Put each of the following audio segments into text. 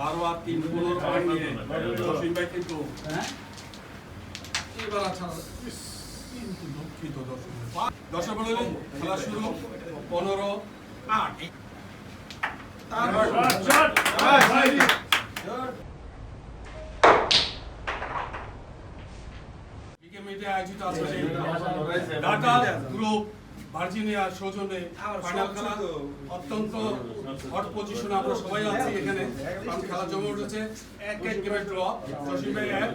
বারো আর তিন পনেরো পয়েন্ট নিয়ে জসিম ভাই কিন্তু এবার আচ্ছা আয়োজিত আছে ঢাকা গ্রুপ ভার্জিনিয়ার সৌজন্যে ফাইনাল খেলা অত্যন্ত হট পজিশনে আমরা সবাই আছি এখানে কারণ খেলা জমে উঠেছে এক এক গেমের ড্র জসিম ভাই এক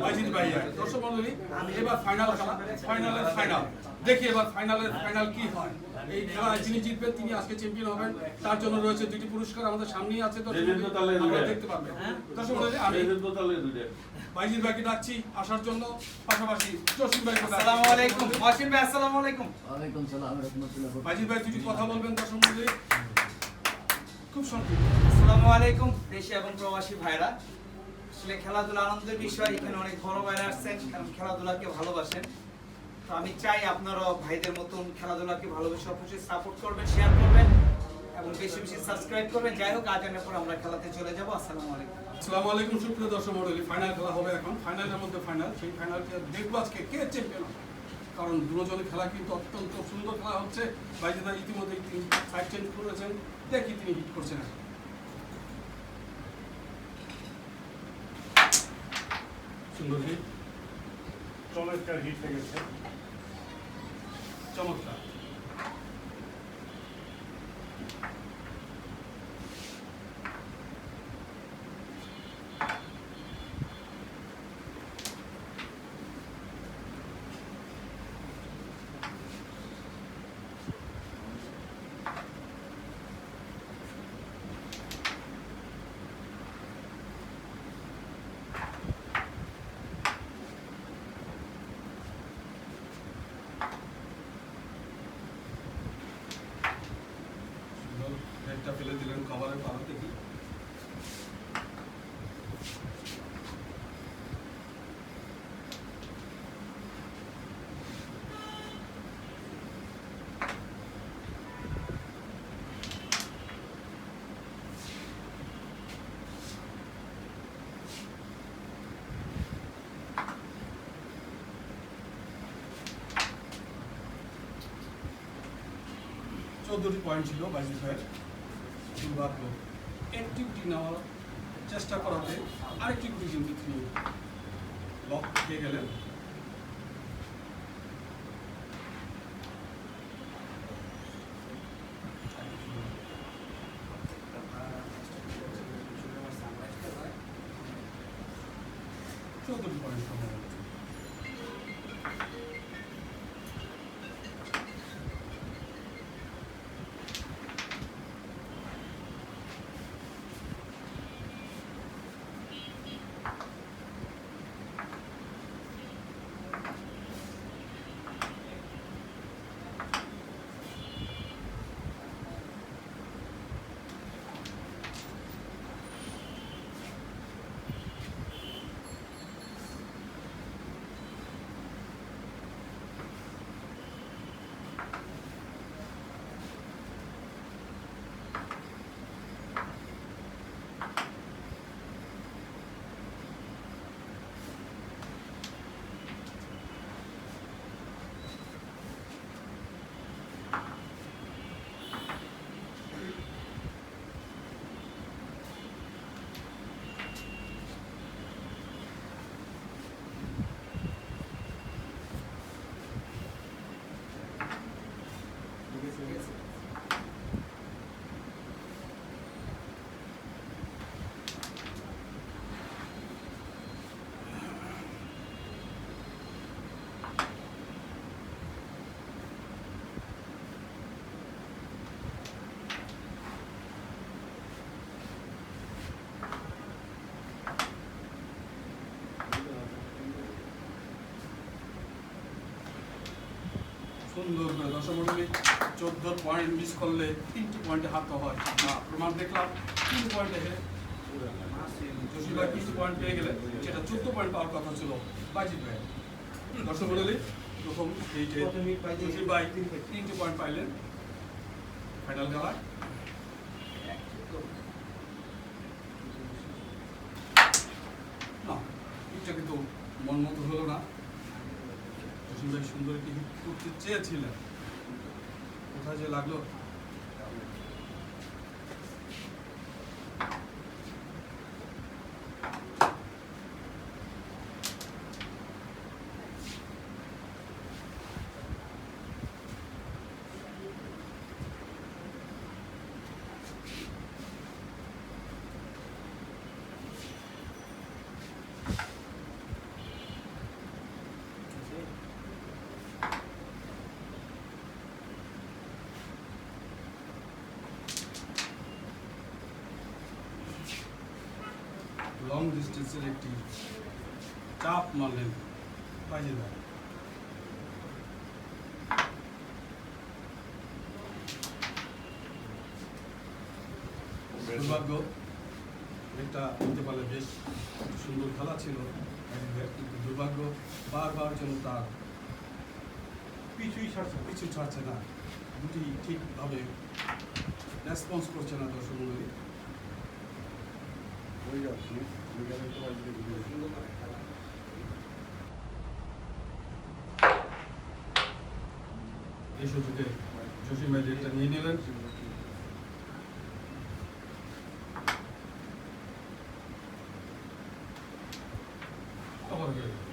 ওয়াজিদ ভাই এক দর্শক মন্ডলী এবার ফাইনাল খেলা ফাইনালের ফাইনাল দেখি এবার ফাইনালের ফাইনাল কি হয় এই খেলায় যিনি জিতবেন তিনি আজকে চ্যাম্পিয়ন হবেন। তার জন্য রয়েছে দুটি পুরস্কার আমাদের সামনেই আছে। দেখতে পাবেন দর্শক আমি ভাইকে ডাকছি আসার জন্য পাশাপাশি জসিম ভাইকে আসসালামু আলাইকুম। ওয়াসিম ভাই আসসালামু আলাইকুম। ওয়ালাইকুম সালাম রহমতুল্লাহ ভাই দুটি কথা বলবেন দর্শক খুব সংক্ষিপ্ত আসসালামু আলাইকুম দেশি এবং প্রবাসী ভাইরা। আসলে খেলাধুলা আনন্দের বিষয় এখানে অনেক বড় ভাইরা আসছেন কারণ খেলাধুলাকে ভালোবাসেন। তো আমি চাই আপনারাও ভাইদের মতন খেলাধুলাকে ভালোবেসে অবশ্যই সাপোর্ট করবেন শেয়ার করবেন এবং বেশি বেশি সাবস্ক্রাইব করবেন। যাই হোক আজানের পর আমরা খেলাতে চলে যাব। আসসালামু আলাইকুম। আসসালামু আলাইকুম সুপ্রিয় দর্শক মন্ডলী ফাইনাল খেলা হবে এখন। ফাইনালের মধ্যে ফাইনাল সেই ফাইনালকে দেখব আজকে কে চ্যাম্পিয়ন কারণ দুজনের খেলা কিন্তু অত্যন্ত সুন্দর খেলা হচ্ছে। বাইজিৎ ভাই ইতিমধ্যে তিনি সাইড চেঞ্জ করেছেন। দেখি তিনি হিট করছেন সুন্দর হিট চমৎকার হিট লেগেছে চমৎকার সুন্দর হেডটা ফেলে কভারের পাড়া দেখি চোদ্দটি পয়েন্ট ছিল ভাইয়ের দুর্ভাগ্য গুটি নেওয়ার চেষ্টা করাতে আরেকটি কিন্তু তিনি লক পেয়ে গেলেন। সুন্দর দশমণ্ডলী চোদ্দ পয়েন্ট মিস করলে তিনটি পয়েন্টে হাত হয়। প্রমাণ দেখলাম তিন পয়েন্টে হেরে তিনটি পয়েন্ট পেয়ে গেলে সেটা চোদ্দ পয়েন্ট পাওয়ার কথা ছিল বাইজিৎ ভাই দশমণ্ডলী প্রথম এই যে জোশীবাই তিনটি পয়েন্ট পাইলেন ফাইনাল খেলায়। না এটা কিন্তু মন মতো হলো না। ভাই সুন্দর কিছু করতে চেয়েছিলেন। কোথায় যে লাগল? লং ডিস্টেন্সের একটি চাপ মারলেন ফাইজিদা দুর্ভাগ্য এটা হতে পারলে বেশ সুন্দর খেলা ছিল কিন্তু দুর্ভাগ্য বারবার যেন তার পিছুই ছাড়ছে পিছু ছাড়ছে না। দুটি ঠিকভাবে রেসপন্স করছে না দর্শক এই সুযোগে জসিম ভাই নিয়ে নিলেন আবার হয়ে গেল।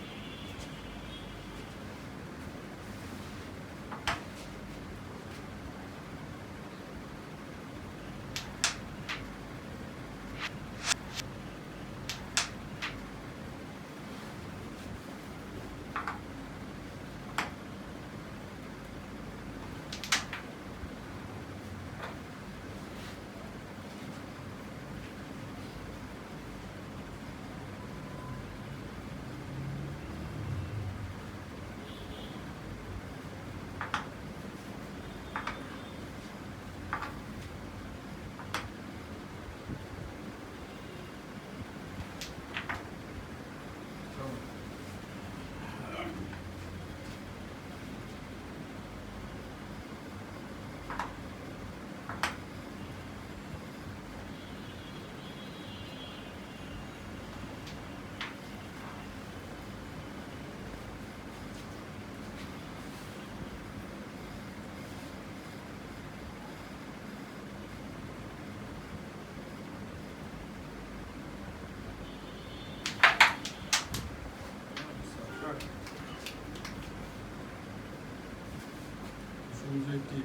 সুন্দর একটি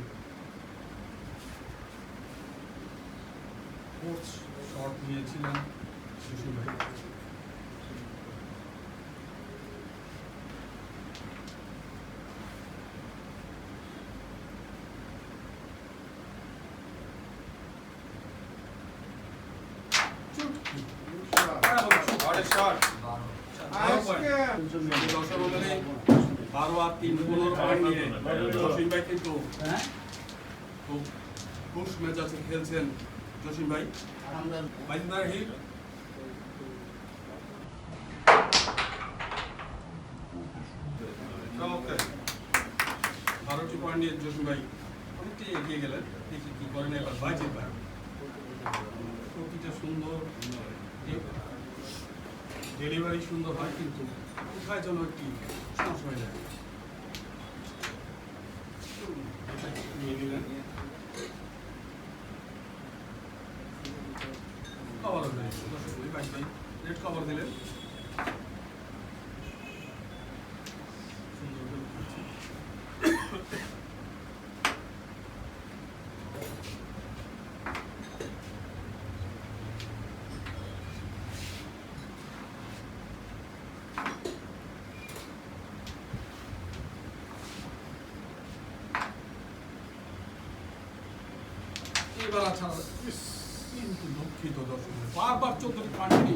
কোচ শট নিয়েছিলেন সুশীল ভাই চুটকি। দর্শক মণ্ডলী, বারো আর তিন পনেরো পয়েন্ট নিয়ে। জসিম ভাই কিন্তু খুব খুশ মেজাজে খেলছেন জসিম ভাই। বাইন্দার হিট বারোটি পয়েন্ট নিয়ে জসিম ভাই অনেকটাই এগিয়ে গেলেন। দেখি কি করেন এবার বাইজিৎ ভাই প্রতিটা সুন্দর। ডেলিভারি সুন্দর হয় কিন্তু কোথায় যেন একটি সমস্যা হয়ে যায়। নিয়ে নিলেন কভার দিলেন রেড কভার দিলেন সুন্দর করে খেলছে। এবার আচ্ছা কিন্তু দুঃখিত দর্শক বারবার চোদ্দটি পানি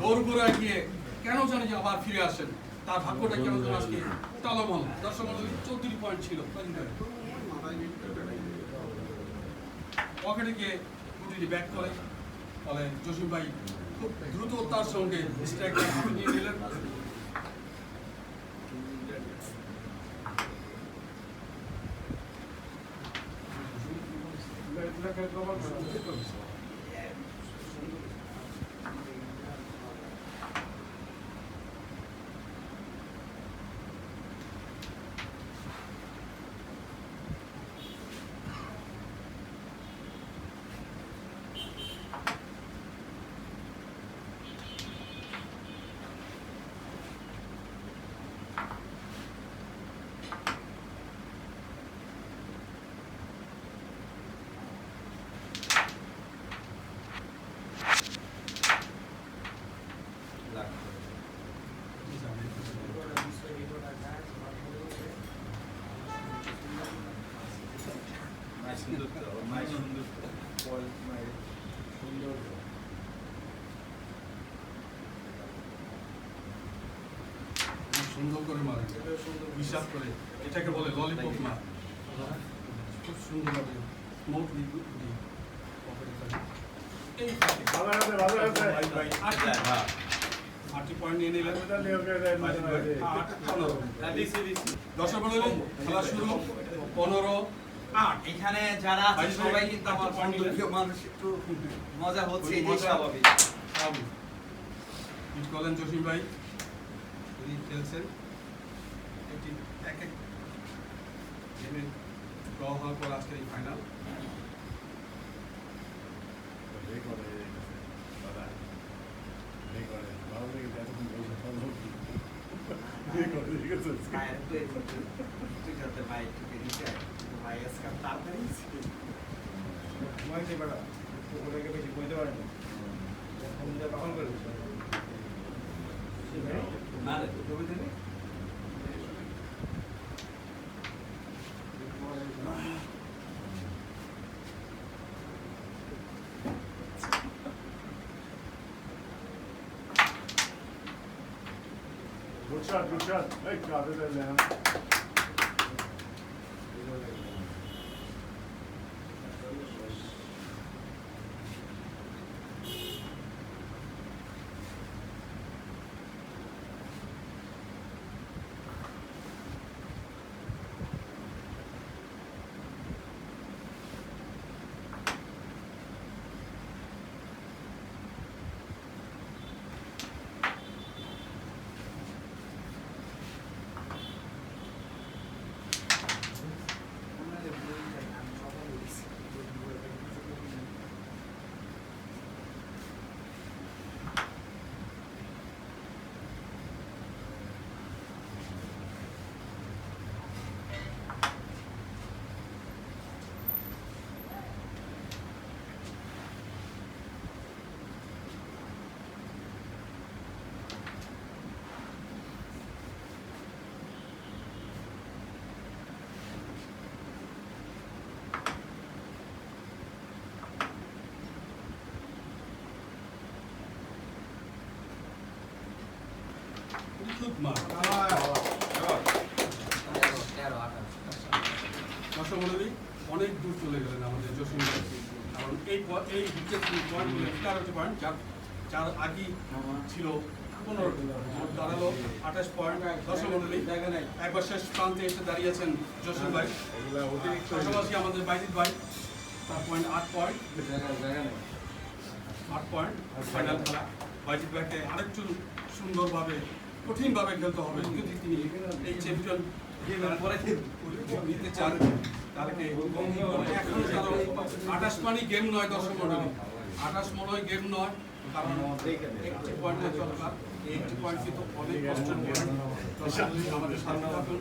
দৌড় করে গিয়ে কেন জানি যে আবার ফিরে আসেন তার ভাগ্যটা কেন যেন আজকে টালমল দর্শক চৌত্রিশ পয়েন্ট ছিল পকেটে গিয়ে গুটিটি ব্যাক করে ফলে জসিম ভাই খুব দ্রুত তার সঙ্গে স্ট্রাইক নিয়ে নিলেন এটাকে কভার করা। সুন্দর করে মারে। বিশ্বাস করে। এটাকে বলে ললিপপ মার। খুব সুন্দরভাবে এই আটটি পয়েন্ট নিয়ে মাঝে। আট পনেরো। দর্শক মন্ডলী খেলা শুরু। পনেরো এখানে যারা আছে সবাই কিন্তু আমার একটা point নিলেন। বন্ধুপ্রিয় মানুষ একটু মজা হচ্ছে খুবই এটাই স্বাভাবিক করলেন জসিম ভাই? খেলছেন একটি এক এক গেমে ড্র হওয়ার পর আজকের এই ফাইনাল তাড়াতাড়ি বেশি কইতে পারে না। তখন করে Good shot, good shot. Great job. অনেক দূর চলে গেলেন আমাদের ভাই কারণ এই এই হিটের পয়েন্টগুলো এগারোটি পয়েন্ট যার যার আগেই ছিল পনেরো দাঁড়াল আঠাশ পয়েন্ট দর্শক মন্ডলী একবার শেষ প্রান্তে এসে দাঁড়িয়েছেন জসিম ভাই পাশাপাশি আমাদের বাইজিৎ ভাই তার পয়েন্ট আট পয়েন্ট আট পয়েন্ট ফাইনাল খেলা। বাইজিৎ ভাইকে আরেকটু সুন্দরভাবে কঠিনভাবে খেলতে হবে। যদি তিনি এই চ্যাম্পিয়ন পরে নিতে চান তাহলে এখন আঠাশ পানি গেম নয় মন্ডলী আঠাশ মনে গেম নয় কারণ একটি পয়েন্টের দরকার। এই একটি পয়েন্ট কিন্তু অনেক কষ্টের পয়েন্ট আমাদের সাথে থাকুন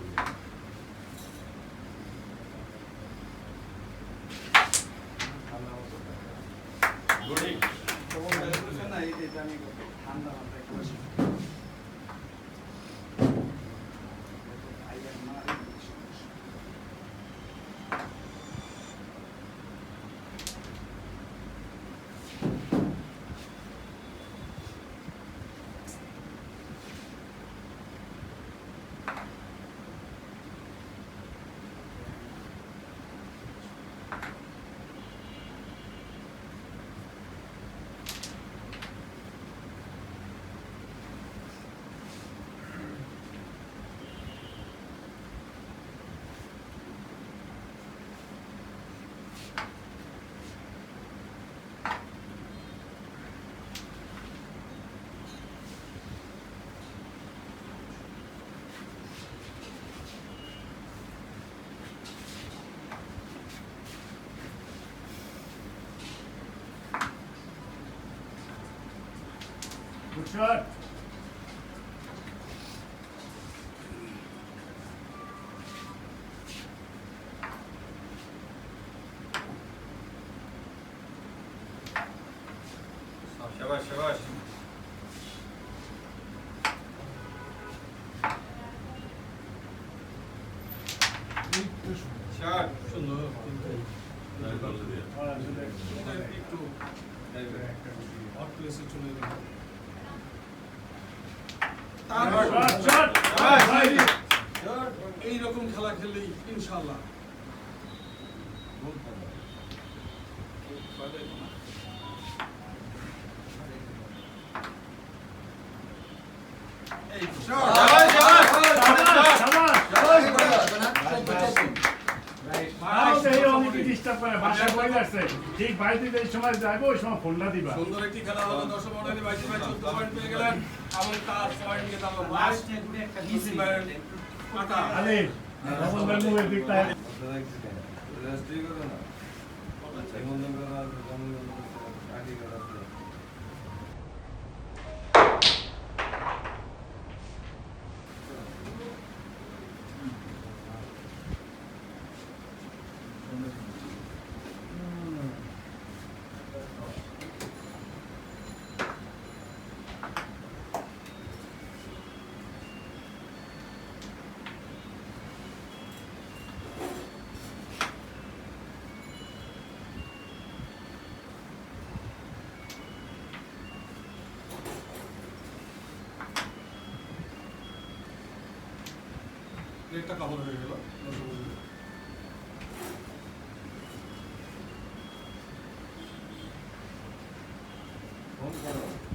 ঠান্ডা Shut. করে, বাসায় বই যাচ্ছে। ঠিক বাড়িতে সময় যাব সময় ফোনটা দিবা সুন্দর একটি খেলা হলো দর্শক মন্ডলী বাইশে ভাই চোদ্দ পয়েন্ট পেয়ে গেলেন এবং তার পয়েন্ট নিয়ে তার লাস্ট ইউসি ভাইয়ের আটা আরে তখন ভাই মুখের দিকটা একটা কাপড় হয়ে গেল। দর্শক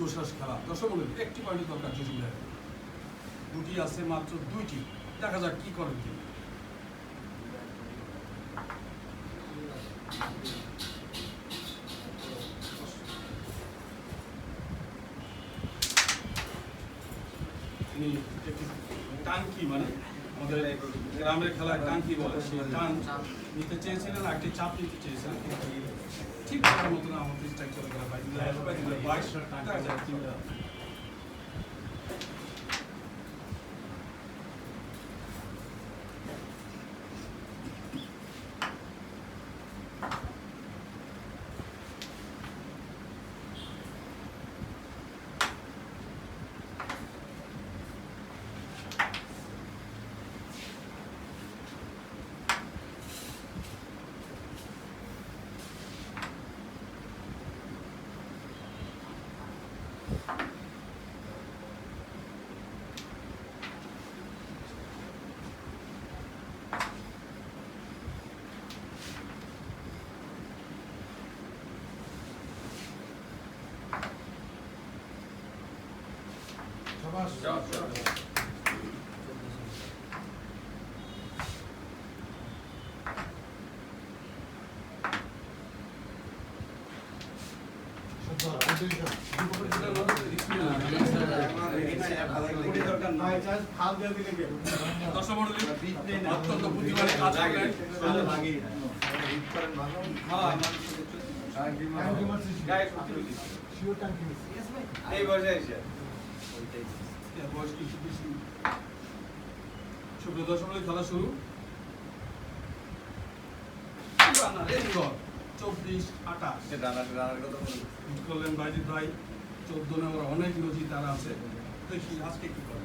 মণ্ডলী। খেলা। দর্শক মণ্ডলী একটি পয়েন্টের দরকার জসিম দুটি আছে মাত্র দুইটি। দেখা যাক কি করেন তিনি। টাঙ্কি মানে আমাদের গ্রামের খেলায় টাঙ্কি বলে, সেই টান নিতে চেয়েছিলেন একটি চাপ নিতে চেয়েছিলেন। ঠিক করার না আমাদের স্ট্রাইক করে গেল বাইশ অত্যন্ত বুদ্ধিমানী কাজ করলেন এই বয়সে বয়স কিছু বেশি দর্শক খেলা শুরু। চব্বিশ আঠাশ। করলেন বাইজিৎ ভাই চোদ্দ নম্বর অনেক নজির তারা আছে। দেখি আজকে কি করে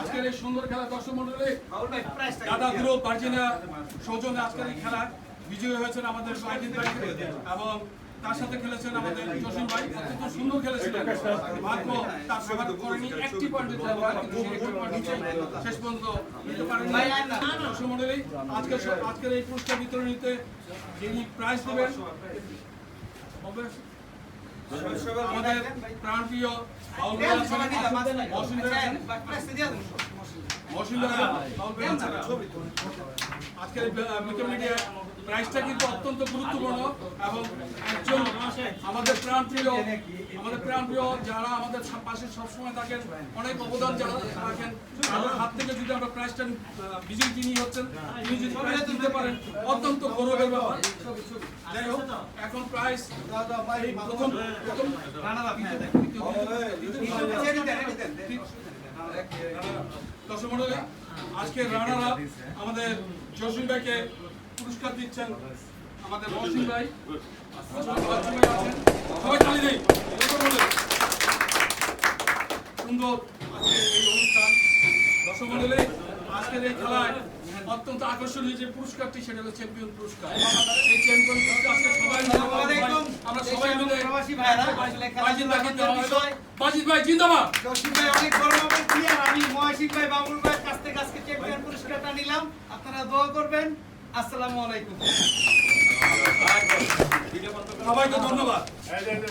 আজকের এই সুন্দর খেলা দর্শক মন্ডলী দাদা গ্রুপ ভার্জিনিয়া সৌজন্যে আজকের এই খেলায় বিজয়ী হয়েছেন আমাদের বাইজিৎ ভাই এবং তার সাথে খেলেছেন আমাদের জসিম ভাই। অত্যন্ত সুন্দর খেলেছিলেন ভাগ্য তার সবার করেনি। একটি পয়েন্ট শেষ পর্যন্ত নিতে পারেনি। দর্শক মন্ডলী, আজকে আজকের এই পুরস্কার বিতরণীতে যিনি প্রাইজ দেবেন আমাদের প্রাণপ্রিয় মহসিন ভাই আছেন, মহসিন আজকের মিডিয়া প্রাইসটা কিন্তু অত্যন্ত গুরুত্বপূর্ণ এবং একজন আমাদের আমাদের যারা আমাদের পাশে সবসময় থাকেন, অনেক অবদান যারা তাদের হাত থেকে যদি আমরা প্রাইসটা বিজয়ী হচ্ছেন, তিনি যদি প্রাইস দিতে পারেন, অত্যন্ত গৌরবের ব্যাপার। যাই হোক, এখন প্রাইস প্রথম প্রথম আজকে রানার আমাদের জসিম ভাইকে পুরস্কার দিচ্ছেন আমাদের মহসিন ভাই। ভাই। সবাই তালি দেই। সুন্দর এই অনুষ্ঠান। দর্শক আজকের এই খেলায় অত্যন্ত আকর্ষণীয় যে পুরস্কারটি সেটা হলো চ্যাম্পিয়ন পুরস্কার। এই চ্যাম্পিয়ন পুরস্কার সবাই মিলে আমরা সবাই মিলে প্রবাসী ভাইরা, ভাই জিন্দাবাদ। জসিম ভাই অনেক আমি মহাশিক ভাই বাবুল কাছ থেকে আজকে চ্যাম্পিয়ন পুরস্কারটা নিলাম। আপনারা দোয়া করবেন। আসসালামু আলাইকুম। সবাইকে ধন্যবাদ। এই যে, এই যে,